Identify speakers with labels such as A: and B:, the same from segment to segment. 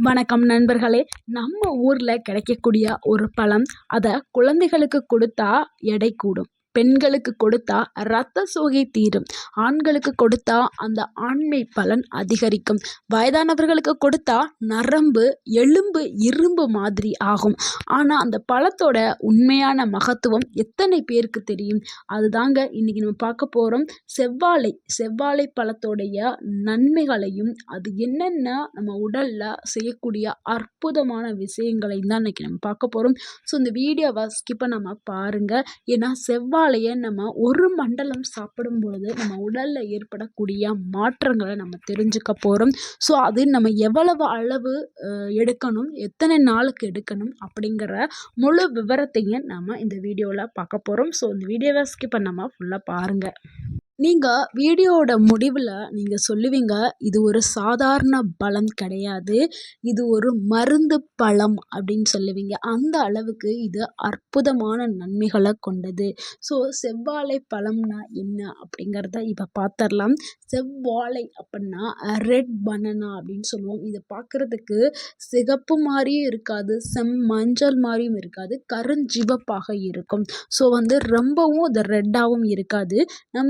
A: வணக்கம் நண்பர்களே. நம்ம ஊரில் கிடைக்கக்கூடிய ஒரு பழம் அதை குழந்தைகளுக்கு கொடுத்தா எடை கூடும். பெண்களுக்கு கொடுத்தா ரத்த சோகை தீரும். ஆண்களுக்கு கொடுத்தா அந்த ஆண்மை பலன் அதிகரிக்கும். வயதானவர்களுக்கு கொடுத்தா நரம்பு எலும்பு இரும்பு மாதிரி ஆகும். ஆனால் அந்த பழத்தோட உண்மையான மகத்துவம் எத்தனை பேருக்கு தெரியும்? அதுதாங்க இன்றைக்கி நம்ம பார்க்க போகிறோம் செவ்வாழை செவ்வாழை பழத்தோடைய நன்மைகளையும் அது என்னென்ன நம்ம உடலில் செய்யக்கூடிய அற்புதமான விஷயங்களையும் தான் இன்றைக்கி நம்ம பார்க்க போகிறோம் ஸோ இந்த வீடியோவை ஸ்கிப் பண்ணாமல் பாருங்கள் ஏன்னா செவ்வாழை பரவாயில்லையே நம்ம ஒரு மண்டலம் சாப்பிடும் பொழுது நம்ம உடலில் ஏற்படக்கூடிய மாற்றங்களை நம்ம தெரிஞ்சுக்க போகிறோம் ஸோ அது நம்ம எவ்வளவு அளவு எடுக்கணும் எத்தனை நாளுக்கு எடுக்கணும் அப்படிங்கிற முழு விவரத்தையும் நம்ம இந்த வீடியோவில் பார்க்க போகிறோம் ஸோ இந்த வீடியோவை ஸ்கிப் பண்ணாமல் ஃபுல்லாக பாருங்கள் நீங்கள் வீடியோவோட முடிவில் நீங்கள் சொல்லுவீங்க இது ஒரு சாதாரண பழம் கிடையாது இது ஒரு மருந்து பழம் அப்படின்னு சொல்லுவீங்க. அந்த அளவுக்கு இது அற்புதமான நன்மைகளை கொண்டது. ஸோ செவ்வாழை பழம்னா என்ன அப்படிங்கிறத இப்போ பார்த்துடலாம் செவ்வாழை அப்படின்னா ரெட் பனனா அப்படின்னு சொல்லுவோம். இதை பார்க்குறதுக்கு சிகப்பு மாதிரியும் இருக்காது செம் மஞ்சள் மாதிரியும் இருக்காது கருஞ்சிவப்பாக இருக்கும். ஸோ வந்து ரொம்பவும் அது ரெட்டாகவும் இருக்காது. நம்ம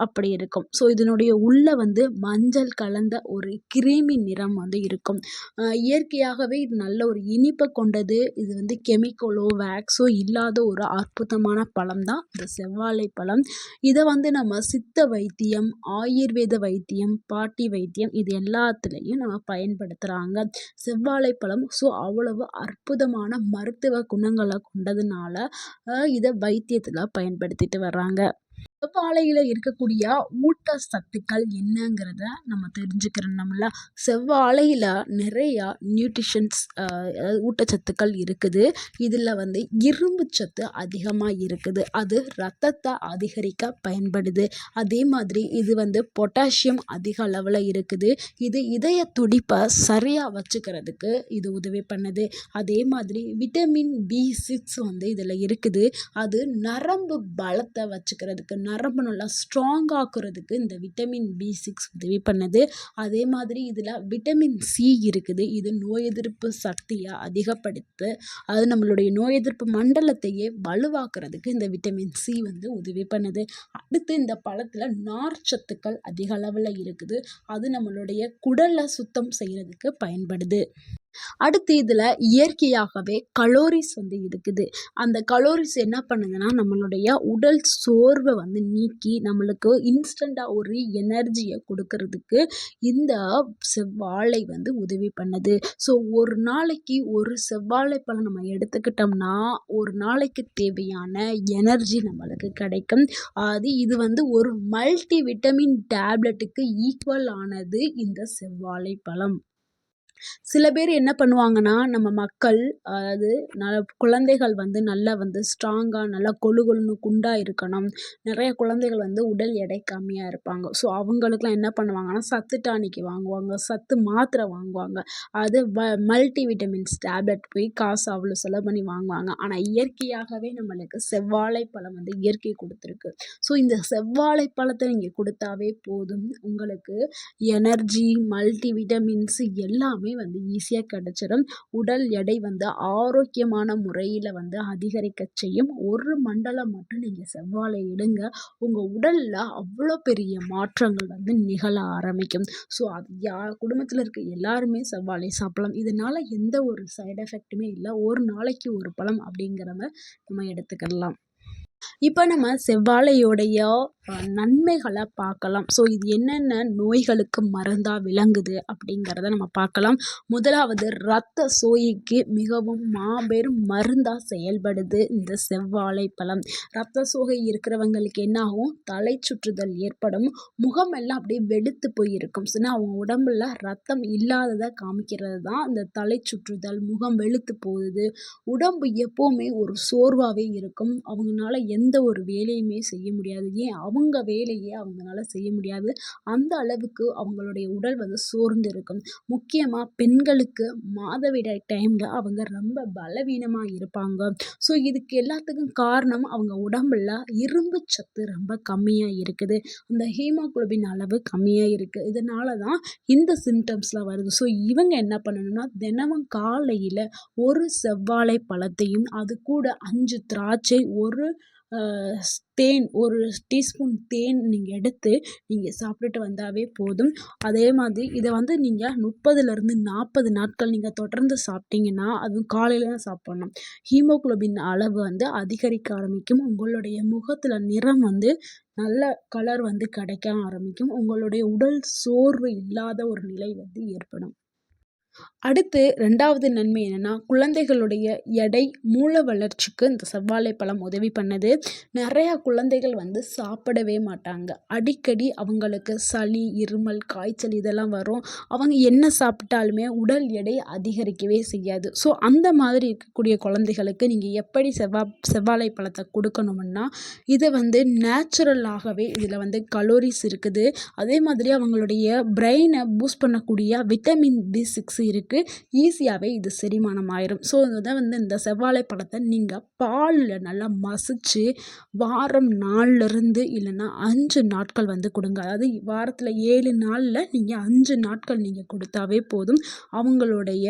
A: அப்படி இருக்கும். ஸோ இதனுடைய உள்ளே வந்து மஞ்சள் கலந்த ஒரு கிரீமி நிறம் வந்து இருக்கும். இயற்கையாகவே இது நல்ல ஒரு இனிப்பை கொண்டது. இது வந்து கெமிக்கலோ வேக்ஸோ இல்லாத ஒரு அற்புதமான பழம் தான் இந்த செவ்வாழை பழம். இதை வந்து நம்ம சித்த வைத்தியம் ஆயுர்வேத வைத்தியம் பாட்டி வைத்தியம் இது எல்லாத்துலேயும் நம்ம பயன்படுத்துகிறாங்க செவ்வாழை பழம் ஸோ அவ்வளவு அற்புதமான மருத்துவ குணங்களை கொண்டதுனால இதை வைத்தியத்தில் பயன்படுத்திட்டு வர்றாங்க. செவ்வாழையில் இருக்கக்கூடிய ஊட்டச்சத்துக்கள் என்னங்கிறத நம்ம தெரிஞ்சுக்கிறோம்ல செவ்வாழையில் நிறையா நியூட்ரிஷன்ஸ் ஊட்டச்சத்துக்கள் இருக்குது. இதில் வந்து இரும்பு சத்து அதிகமாக இருக்குது. அது ரத்தத்தை அதிகரிக்க பயன்படுது. அதே மாதிரி இது வந்து பொட்டாசியம் அதிக அளவில் இருக்குது. இது இதய துடிப்பை சரியாக வச்சுக்கிறதுக்கு இது உதவி பண்ணுது. அதே மாதிரி விட்டமின் பி சிக்ஸ் வந்து இதில் இருக்குது. அது நரம்பு பலத்தை வச்சுக்கிறதுக்கு நரம்பு நல்லா ஸ்ட்ராங் ஆக்குறதுக்கு இந்த விட்டமின் பி சிக்ஸ் உதவி பண்ணுது. அதே மாதிரி இதில் விட்டமின் சி இருக்குது. இது நோய் எதிர்ப்பு சக்தியை அதிகப்படுத்து அது நம்மளுடைய நோய் எதிர்ப்பு மண்டலத்தையே வலுவாக்குறதுக்கு இந்த விட்டமின் சி வந்து உதவி பண்ணுது. அடுத்து இந்த பழத்தில் நார் சத்துக்கள் அதிக அளவில் இருக்குது. அது நம்மளுடைய குடலை சுத்தம் செய்கிறதுக்கு பயன்படுது. அடுத்து இதில் இயற்கையாகவே கலோரிஸ் வந்து இருக்குது அந்த கலோரிஸ் என்ன பண்ணுதுன்னா நம்மளுடைய உடல் சோர்வை வந்து நீக்கி நம்மளுக்கு இன்ஸ்டண்ட்டாக ஒரு எனர்ஜியை கொடுக்கறதுக்கு இந்த செவ்வாழை வந்து உதவி பண்ணுது. ஸோ ஒரு நாளைக்கு ஒரு செவ்வாழை பழம் நம்ம எடுத்துக்கிட்டோம்னா ஒரு நாளைக்கு தேவையான எனர்ஜி நம்மளுக்கு கிடைக்கும். அது இது வந்து ஒரு மல்டி விட்டமின் டேப்லெட்டுக்கு ஈக்குவல் ஆனது இந்த செவ்வாழை பழம். சில பேர் என்ன பண்ணுவாங்கன்னா நம்ம மக்கள் அதாவது ந குழந்தைகள் வந்து நல்லா வந்து ஸ்ட்ராங்காக நல்லா கொழு கொழுன்னு குண்டாக இருக்கணும். நிறைய குழந்தைகள் வந்து உடல் எடை கம்மியாக இருப்பாங்க. ஸோ அவங்களுக்குலாம் என்ன பண்ணுவாங்கன்னா சத்து டானிக்கு வாங்குவாங்க சத்து மாத்திரை வாங்குவாங்க. அது வ மல்டி விட்டமின்ஸ் டேப்லெட் போய் காசு அவ்வளோ செலவு பண்ணி வாங்குவாங்க. ஆனால் இயற்கையாகவே நம்மளுக்கு செவ்வாழை பழம் வந்து இயற்கை கொடுத்துருக்கு. ஸோ இந்த செவ்வாழை பழத்தை நீங்கள் கொடுத்தாவே போதும். உங்களுக்கு எனர்ஜி மல்டி விட்டமின்ஸ் எல்லாமே வந்து ஈஸியாக கிடச்சிடும். உடல் எடை வந்து ஆரோக்கியமான முறையில் வந்து அதிகரிக்க செய்யும். ஒரு மண்டலம் மட்டும் நீங்கள் செவ்வாழை எடுங்க. உங்கள் உடலில் அவ்வளோ பெரிய மாற்றங்கள் வந்து நிகழ ஆரம்பிக்கும். ஸோ அது யா குடும்பத்தில் இருக்க எல்லாருமே செவ்வாழை சாப்பிடலாம். இதனால் எந்த ஒரு சைடு எஃபெக்ட்டுமே இல்லை. ஒரு நாளைக்கு ஒரு பழம் அப்படிங்கிறத நம்ம எடுத்துக்கிடலாம் இப்போ நம்ம செவ்வாழையோடைய நன்மைகளை பார்க்கலாம். ஸோ இது என்னென்ன நோய்களுக்கு மருந்தாக விளங்குது அப்படிங்கிறத நம்ம பார்க்கலாம். முதலாவது இரத்த சோகைக்கு மிகவும் மாபெரும் மருந்தாக செயல்படுது இந்த செவ்வாழை பழம். இரத்த சோகை இருக்கிறவங்களுக்கு என்ன ஆகும் தலை சுற்றுதல் ஏற்படும். முகம் எல்லாம் அப்படியே வெளுத்து போயிருக்கும். ஸோ அவங்க உடம்புல ரத்தம் இல்லாததை காமிக்கிறது தான் இந்த தலை சுற்றுதல் முகம் வெளுத்து போகுது. உடம்பு எப்போவுமே ஒரு சோர்வாகவே இருக்கும். அவங்களால எந்த ஒரு வேலையுமே செய்ய முடியாது. ஏன்? அவங்க வேலையை அவங்களால செய்ய முடியாது. அந்த அளவுக்கு அவங்களுடைய உடல் வந்து சோர்ந்து இருக்கும் முக்கியமாக பெண்களுக்கு மாதவிடாய் டைமில் அவங்க ரொம்ப பலவீனமாக இருப்பாங்க. ஸோ இதுக்கு எல்லாத்துக்கும் காரணம் அவங்க உடம்புல இரும்பு சத்து ரொம்ப கம்மியாக இருக்குது. அந்த ஹீமோகுளோபின் அளவு கம்மியாக இருக்குது இதனால தான் இந்த சிம்டம்ஸ்லாம் வருது. ஸோ இவங்க என்ன பண்ணணும்னா தினமும் காலையில் ஒரு செவ்வாழை பழத்தையும் அது கூட அஞ்சு திராட்சை ஒரு தேன் ஒரு டீஸ்பூன் தேன் நீங்கள் எடுத்து நீங்கள் சாப்பிட்டுட்டு வந்தாவே போதும். அதே மாதிரி இதை வந்து நீங்கள் முப்பதுலேருந்து நாற்பது நாட்கள் நீங்கள் தொடர்ந்து சாப்பிட்டீங்கன்னா அதுவும் காலையில் தான் சாப்பிட்ணும். ஹீமோகுளோபின் அளவு வந்து அதிகரிக்க ஆரம்பிக்கும். உங்களுடைய முகத்தில் நிறம் வந்து நல்ல கலர் வந்து கிடைக்க ஆரம்பிக்கும். உங்களுடைய உடல் சோர்வு இல்லாத ஒரு நிலை வந்து ஏற்படும். அடுத்து ரெண்டாவது நன்மை என்னென்னா குழந்தைகளுடைய எடை மூளை வளர்ச்சிக்கு இந்த செவ்வாழை பழம் உதவி பண்ணுது. நிறையா குழந்தைகள் வந்து சாப்பிடவே மாட்டாங்க. அடிக்கடி அவங்களுக்கு சளி இருமல் காய்ச்சல் இதெல்லாம் வரும். அவங்க என்ன சாப்பிட்டாலுமே உடல் எடை அதிகரிக்கவே செய்யாது. ஸோ அந்த மாதிரி இருக்கக்கூடிய குழந்தைகளுக்கு நீங்கள் எப்படி செவ்வா செவ்வாழை பழத்தை கொடுக்கணும்னா இதை வந்து நேச்சுரலாகவே இதில் வந்து கலோரிஸ் இருக்குது. அதே மாதிரி அவங்களுடைய பிரெயினை பூஸ்ட் பண்ணக்கூடிய விட்டமின் பி சிக்ஸ் இருக்குது ஈஸியாகவே இது செரிமானம் ஆயிரும் ஸோ இதை வந்து இந்த செவ்வாழை பழத்தை நீங்கள் பாலில் நல்லா மசிச்சு வாரம் நாள்லேருந்து இல்லைன்னா அஞ்சு நாட்கள் வந்து கொடுங்க. அதாவது வாரத்தில் ஏழு நாளில் நீங்கள் அஞ்சு நாட்கள் நீங்கள் கொடுத்தாவே போதும். அவங்களுடைய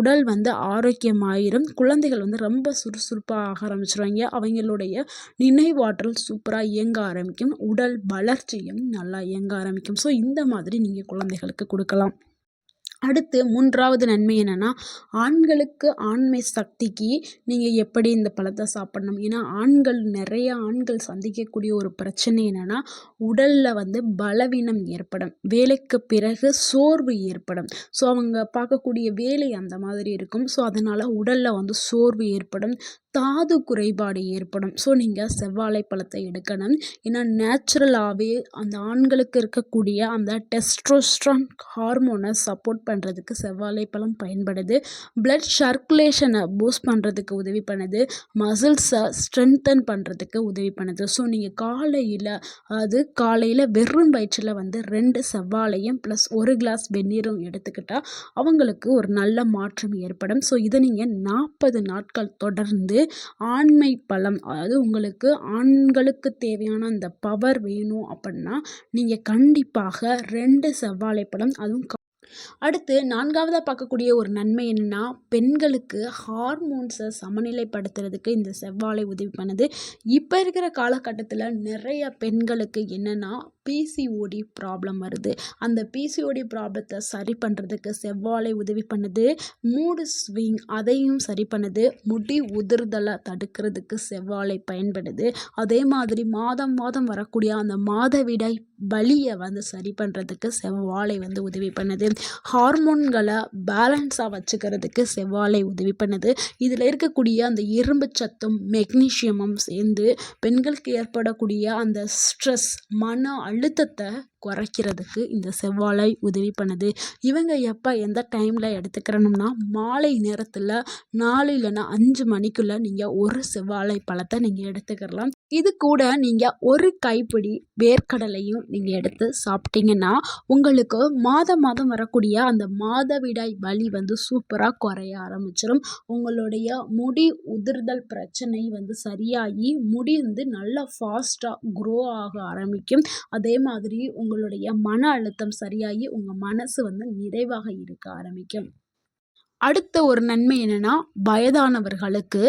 A: உடல் வந்து ஆரோக்கியமாயிரும். குழந்தைகள் வந்து ரொம்ப சுறுசுறுப்பாக ஆக ஆரம்பிச்சிருவாங்க. அவங்களுடைய நினைவாற்றல் சூப்பராக இயங்க ஆரம்பிக்கும். உடல் வளர்ச்சியும் நல்லா இயங்க ஆரம்பிக்கும். ஸோ இந்த மாதிரி நீங்கள் குழந்தைகளுக்கு கொடுக்கலாம். அடுத்து மூன்றாவது நன்மை என்னென்னா ஆண்களுக்கு ஆண்மை சக்திக்கு நீங்கள் எப்படி இந்த பழத்தை சாப்பிட்ணும்? ஏன்னா ஆண்கள் நிறைய ஆண்கள் சந்திக்கக்கூடிய ஒரு பிரச்சனை என்னென்னா உடலில் வந்து பலவீனம் ஏற்படும். வேலைக்கு பிறகு சோர்வு ஏற்படும். ஸோ அவங்க பார்க்கக்கூடிய வேலை அந்த மாதிரி இருக்கும். ஸோ அதனால் உடலில் வந்து சோர்வு ஏற்படும். தாது குறைபாடு ஏற்படும். ஸோ நீங்கள் செவ்வாழை பழத்தை எடுக்கணும். ஏன்னா நேச்சுரலாகவே அந்த ஆண்களுக்கு இருக்கக்கூடிய அந்த டெஸ்ட்ரோஸ்ட்ரான் ஹார்மோனை சப்போர்ட் பண்ணுறதுக்கு செவ்வாழை பழம் பயன்படுது. பிளட் சர்க்குலேஷனை பூஸ்ட் பண்ணுறதுக்கு உதவி பண்ணுது. மசில்ஸை ஸ்ட்ரென்தன் பண்ணுறதுக்கு உதவி பண்ணுது. ஸோ நீங்கள் காலையில் அது காலையில் வெறும் வயிற்றில் வந்து ரெண்டு செவ்வாழையும் ப்ளஸ் ஒரு கிளாஸ் வெந்நீரும் எடுத்துக்கிட்டால் அவங்களுக்கு ஒரு நல்ல மாற்றம் ஏற்படும். ஸோ இதை நீங்கள் நாற்பது நாட்கள் தொடர்ந்து ஆண்மை பலம் அதாவது உங்களுக்கு ஆண்களுக்கு தேவையான அந்த பவர் வேணும் அப்படின்னா நீங்கள் கண்டிப்பாக ரெண்டு செவ்வாழை பழம் அதுவும் அடுத்து நான்காவதாக பார்க்கக்கூடிய ஒரு நன்மை என்னென்னா பெண்களுக்கு ஹார்மோன்ஸை சமநிலைப்படுத்துறதுக்கு இந்த செவ்வாழை உதவி பண்ணுது. இப்போ இருக்கிற காலகட்டத்தில் நிறைய பெண்களுக்கு என்னென்னா பிசிஓடி ப்ராப்ளம் வருது. அந்த பிசிஓடி ப்ராப்ளத்தை சரி பண்ணுறதுக்கு செவ்வாழை உதவி பண்ணுது. மூடு ஸ்விங் அதையும் சரி பண்ணுது. முடி உதிர்தலை தடுக்கிறதுக்கு செவ்வாழை பயன்படுது. அதே மாதிரி மாதம் மாதம் வரக்கூடிய அந்த மாதவிடாய் வலியை வந்து சரி பண்ணுறதுக்கு செவ்வாழை வந்து உதவி பண்ணுது. ஹார்மோன்களை பேலன்ஸாக வச்சுக்கிறதுக்கு செவ்வாழை உதவி பண்ணுது. இதில் இருக்கக்கூடிய அந்த இரும்பு சத்தும் மெக்னீஷியமும் சேர்ந்து பெண்களுக்கு ஏற்படக்கூடிய அந்த ஸ்ட்ரெஸ் மன அழுத்தத்தை குறைக்கிறதுக்கு இந்த செவ்வாழை உதவி பண்ணுது. இவங்க எப்போ எந்த டைமில் எடுத்துக்கிறணும்னா மாலை நேரத்தில் நாலு இல்லைன்னா அஞ்சு மணிக்குள்ளே நீங்கள் ஒரு செவ்வாழை பழத்தை நீங்கள் எடுத்துக்கிடலாம் இது கூட நீங்கள் ஒரு கைப்பிடி வேர்க்கடலையும் நீங்கள் எடுத்து சாப்பிட்டீங்கன்னா உங்களுக்கு மாதம் மாதம் வரக்கூடிய அந்த மாதவிடாய் வலி வந்து சூப்பராக குறைய ஆரம்பிச்சிடும் உங்களுடைய முடி உதிர்தல் பிரச்சனை வந்து சரியாகி முடி வந்து நல்லா ஃபாஸ்ட்டாக க்ரோ ஆக ஆரம்பிக்கும். அதே மாதிரி உங்களுடைய மன அழுத்தம் சரியாகி உங்கள் மனசு வந்து நிறைவாக இருக்க ஆரம்பிக்கும். அடுத்த ஒரு நன்மை என்னென்னா வயதானவர்களுக்கு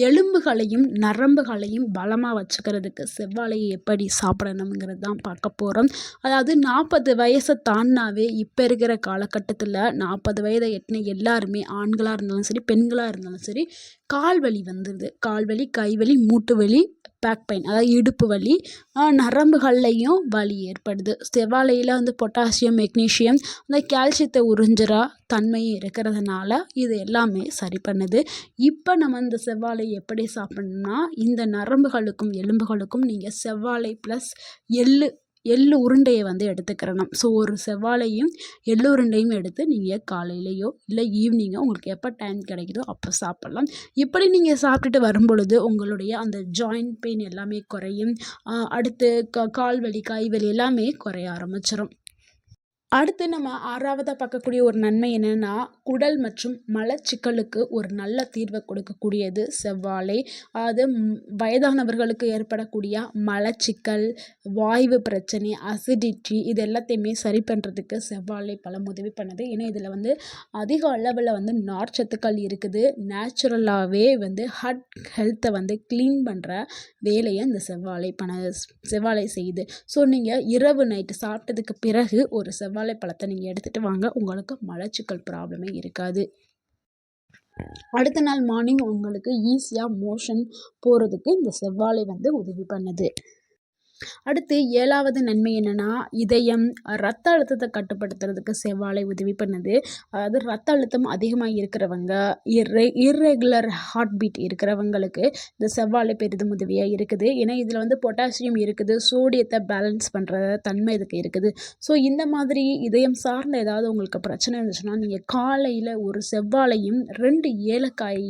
A: எலும்புகளையும் நரம்புகளையும் பலமாக வச்சுக்கிறதுக்கு செவ்வாழையை எப்படி சாப்பிடணுங்கிறது தான் பார்க்க போகிறோம் அதாவது நாற்பது வயசை தாண்டினாவே இப்போ இருக்கிற காலகட்டத்தில் நாற்பது வயதை எட்டின எல்லாருமே ஆண்களாக இருந்தாலும் சரி பெண்களாக இருந்தாலும் சரி கால் வலி வந்துடுது கால் வலி கை வலி மூட்டு வலி பேக் பெயின் அதாவது இடுப்பு வலி நரம்புகள்லையும் வலி ஏற்படுது. செவ்வாழையில் வந்து பொட்டாசியம் மெக்னீஷியம் அந்த கால்சியத்தை உறிஞ்சுற தன்மையும் இருக்கிறதுனால இது எல்லாமே சரி பண்ணுது. இப்போ நம்ம இந்த செவ்வாழை எப்படி சாப்பிட்ணுன்னா இந்த நரம்புகளுக்கும் எலும்புகளுக்கும் நீங்கள் செவ்வாழை ப்ளஸ் எள்ளு எள்ளு உருண்டையை வந்து எடுத்துக்கிறணும். ஸோ ஒரு செவ்வாழையும் எள்ளு உருண்டையும் எடுத்து நீங்கள் காலையிலையோ இல்லை ஈவினிங்கோ உங்களுக்கு எப்போ டைம் கிடைக்குதோ அப்போ சாப்பிட்லாம். இப்படி நீங்கள் சாப்பிட்டுட்டு வரும்பொழுது உங்களுடைய அந்த ஜாயிண்ட் பெயின் எல்லாமே குறையும். அடுத்து க கால் வலி கை வலி எல்லாமே குறைய ஆரம்பிச்சிடும் அடுத்து நம்ம ஆறாவதாக பார்க்கக்கூடிய ஒரு நன்மை என்னென்னா குடல் மற்றும் மலச்சிக்கலுக்கு ஒரு நல்ல தீர்வை கொடுக்கக்கூடியது செவ்வாழை. அது வயதானவர்களுக்கு ஏற்படக்கூடிய மலச்சிக்கல் வாய்வு பிரச்சனை அசிடிட்டி இது எல்லாத்தையுமே சரி பண்ணுறதுக்கு செவ்வாழை பழம் உதவி பண்ணுது. ஏன்னா இதில் வந்து அதிக அளவில் வந்து நார்ச்சத்துக்கள் இருக்குது. நேச்சுரலாகவே வந்து ஹட் ஹெல்த்தை வந்து க்ளீன் பண்ணுற வேலையை இந்த செவ்வாழை பண செவ்வாழை செய்யுது. ஸோ நீங்கள் இரவு நைட்டு சாப்பிட்டதுக்கு பிறகு ஒரு செவ்வாழை பழத்தை நீங்கள் எடுத்துகிட்டு வாங்க. உங்களுக்கு மலச்சிக்கல் ப்ராப்ளமே இருக்காது. அடுத்த நாள் மார்னிங் உங்களுக்கு ஈஸியாக மோஷன் போகிறதுக்கு இந்த செவ்வாழை வந்து உதவி பண்ணுது. அடுத்து ஏழாவது நன்மை என்னென்னா இதயம் ரத்த அழுத்தத்தை கட்டுப்படுத்துறதுக்கு செவ்வாழை உதவி பண்ணுது. அதாவது ரத்த அழுத்தம் அதிகமாக இருக்கிறவங்க இர்ரெ இர்ரெகுலர் ஹார்ட் பீட் இருக்கிறவங்களுக்கு இந்த செவ்வாழை பெரிதும் உதவியாக இருக்குது. ஏன்னா இதில் வந்து பொட்டாசியம் இருக்குது சோடியத்தை பேலன்ஸ் பண்ணுற தன்மை இதுக்கு இருக்குது. ஸோ இந்த மாதிரி இதயம் சார்ந்த ஏதாவது உங்களுக்கு பிரச்சனை இருந்துச்சுன்னா நீங்கள் காலையில் ஒரு செவ்வாழையும் ரெண்டு ஏலக்காய்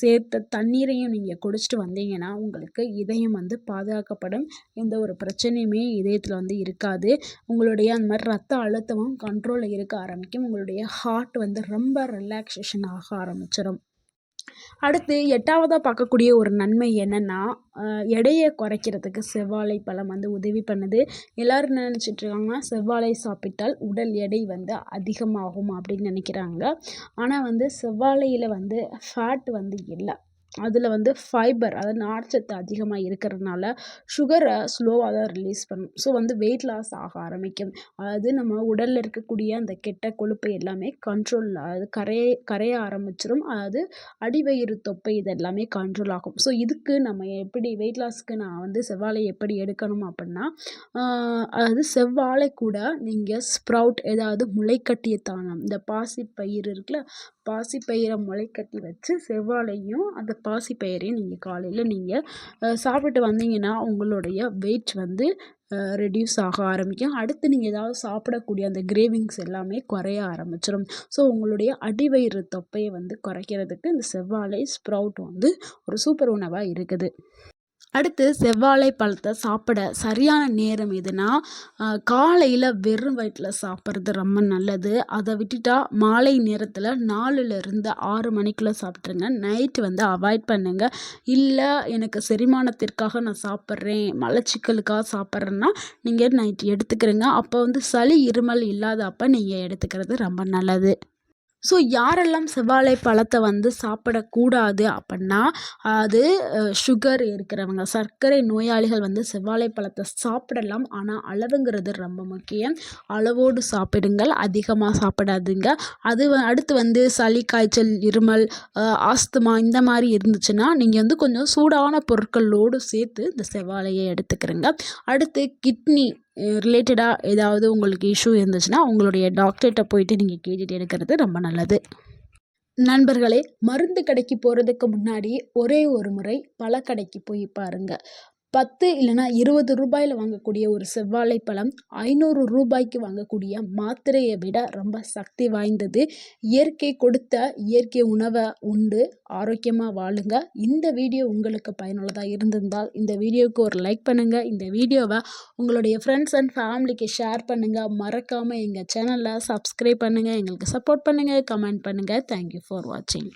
A: சேர்த்த தண்ணீரையும் நீங்கள் குடிச்சிட்டு வந்தீங்கன்னா உங்களுக்கு இதயம் வந்து பாதுகாக்கப்படும். எந்த ஒரு பிரச்சனையுமே இதயத்தில் வந்து இருக்காது. உங்களுடைய அந்த மாதிரி ரத்த அழுத்தமும் கண்ட்ரோலில் இருக்க ஆரம்பிக்கும். உங்களுடைய ஹார்ட் வந்து ரொம்ப ரிலாக்ஸேஷன் ஆக ஆரம்பிச்சிடும் அடுத்து எட்டாவதாக பார்க்கக்கூடிய ஒரு நன்மை என்னென்னா எடையை குறைக்கிறதுக்கு செவ்வாழை பழம் வந்து உதவி பண்ணுது. எல்லோரும் நினச்சிட்ருக்காங்கன்னா செவ்வாழை சாப்பிட்டால் உடல் எடை வந்து அதிகமாகும் அப்படின்னு நினைக்கிறாங்க. ஆனால் வந்து செவ்வாழையில் வந்து ஃபேட் வந்து இல்லை. அதில் வந்து ஃபைபர் அதாவது நார்ச்சத்து அதிகமாக இருக்கிறதுனால சுகரை ஸ்லோவாக தான் ரிலீஸ் பண்ணும். ஸோ வந்து வெயிட் லாஸ் ஆக ஆரம்பிக்கும். அதாவது நம்ம உடலில் இருக்கக்கூடிய அந்த கெட்ட கொழுப்பு எல்லாமே கண்ட்ரோல் அதாவது கரைய கரைய ஆரம்பிச்சிடும் அதாவது அடிவயிறு தொப்பை இது எல்லாமே கண்ட்ரோல் ஆகும். ஸோ இதுக்கு நம்ம எப்படி வெயிட் லாஸ்க்கு நான் வந்து செவ்வாழை எப்படி எடுக்கணும் அப்படின்னா அதாவது செவ்வாழை கூட நீங்கள் ஸ்ப்ரவுட் ஏதாவது முளைக்கட்டிய தானம் இந்த பாசி பயிர் இருக்குல்ல பாசிப்பயிரை முளைக்கட்டி வச்சு செவ்வாழையும் அந்த பாசிப்பயிரையும் நீங்கள் காலையில் நீங்கள் சாப்பிட்டு வந்தீங்கன்னா உங்களுடைய வெயிட் வந்து ரெடியூஸ் ஆக ஆரம்பிக்கும். அடுத்து நீங்கள் ஏதாவது சாப்பிடக்கூடிய அந்த கிரேவிங்ஸ் எல்லாமே குறைய ஆரம்பிச்சிடும் ஸோ உங்களுடைய அடிவயிறு தொப்பையை வந்து குறைக்கிறதுக்கு இந்த செவ்வாழை ஸ்ப்ரவுட் வந்து ஒரு சூப்பர் உணவாக இருக்குது. அடுத்து செவ்வாழை பழத்தை சாப்பிட சரியான நேரம் எதுனா காலையில் வெறும் வயிற்றில் சாப்பிட்றது ரொம்ப நல்லது. அதை விட்டுட்டா மாலை நேரத்தில் நாலுலேருந்து ஆறு மணிக்குள்ளே சாப்பிட்ருங்க நைட்டு வந்து அவாய்ட் பண்ணுங்கள் இல்லை எனக்கு செரிமானத்திற்காக நான் சாப்பிட்றேன் மலச்சிக்கலுக்காக சாப்பிட்றேன்னா நீங்கள் நைட்டு எடுத்துக்கிறேங்க. அப்போ வந்து சளி இருமல் இல்லாத அப்போ நீங்கள் எடுத்துக்கிறது ரொம்ப நல்லது. ஸோ யாரெல்லாம் செவ்வாழை பழத்தை வந்து சாப்பிடக்கூடாது அப்படின்னா அது சுகர் இருக்கிறவங்க. சர்க்கரை நோயாளிகள் வந்து செவ்வாழை பழத்தை சாப்பிடலாம். ஆனால் அளவுங்கிறது ரொம்ப முக்கியம். அளவோடு சாப்பிடுங்கள். அதிகமாக சாப்பிடாதுங்க. அது அடுத்து வந்து சளி காய்ச்சல் இருமல் ஆஸ்துமா இந்த மாதிரி இருந்துச்சுன்னா நீங்கள் வந்து கொஞ்சம் சூடான பொருட்களோடு சேர்த்து இந்த செவ்வாழையை எடுத்துக்கிறங்க. அடுத்து கிட்னி. ரிலேட்டடாக ஏதாவது உங்களுக்கு இஷ்யூ இருந்துச்சுன்னா உங்களுடைய டாக்டர்கிட்ட போயிட்டு நீங்கள் கேட்டுட்டு எடுக்கிறது ரொம்ப நல்லது. நண்பர்களே மருந்து கடைக்கு போகிறதுக்கு முன்னாடி ஒரே ஒரு முறை பழக்கடைக்கு போய் பாருங்கள் பத்து இல்லைனா இருபது ரூபாயில் வாங்கக்கூடிய ஒரு செவ்வாழை பழம் ஐநூறு ரூபாய்க்கு வாங்கக்கூடிய மாத்திரையை விட ரொம்ப சக்தி வாய்ந்தது. இயற்கை கொடுத்த இயற்கை உணவை உண்டு. ஆரோக்கியமாக வாழுங்க. இந்த வீடியோ உங்களுக்கு பயனுள்ளதாக இருந்திருந்தால் இந்த வீடியோவுக்கு ஒரு லைக் பண்ணுங்கள் இந்த வீடியோவை உங்களுடைய ஃப்ரெண்ட்ஸ் அண்ட் ஃபேமிலிக்கு ஷேர் பண்ணுங்கள் மறக்காமல் எங்கள் சேனலில் சப்ஸ்கிரைப் பண்ணுங்கள் எங்களுக்கு சப்போர்ட் பண்ணுங்கள் கமெண்ட் பண்ணுங்கள் தேங்க்யூ ஃபார் வாட்சிங்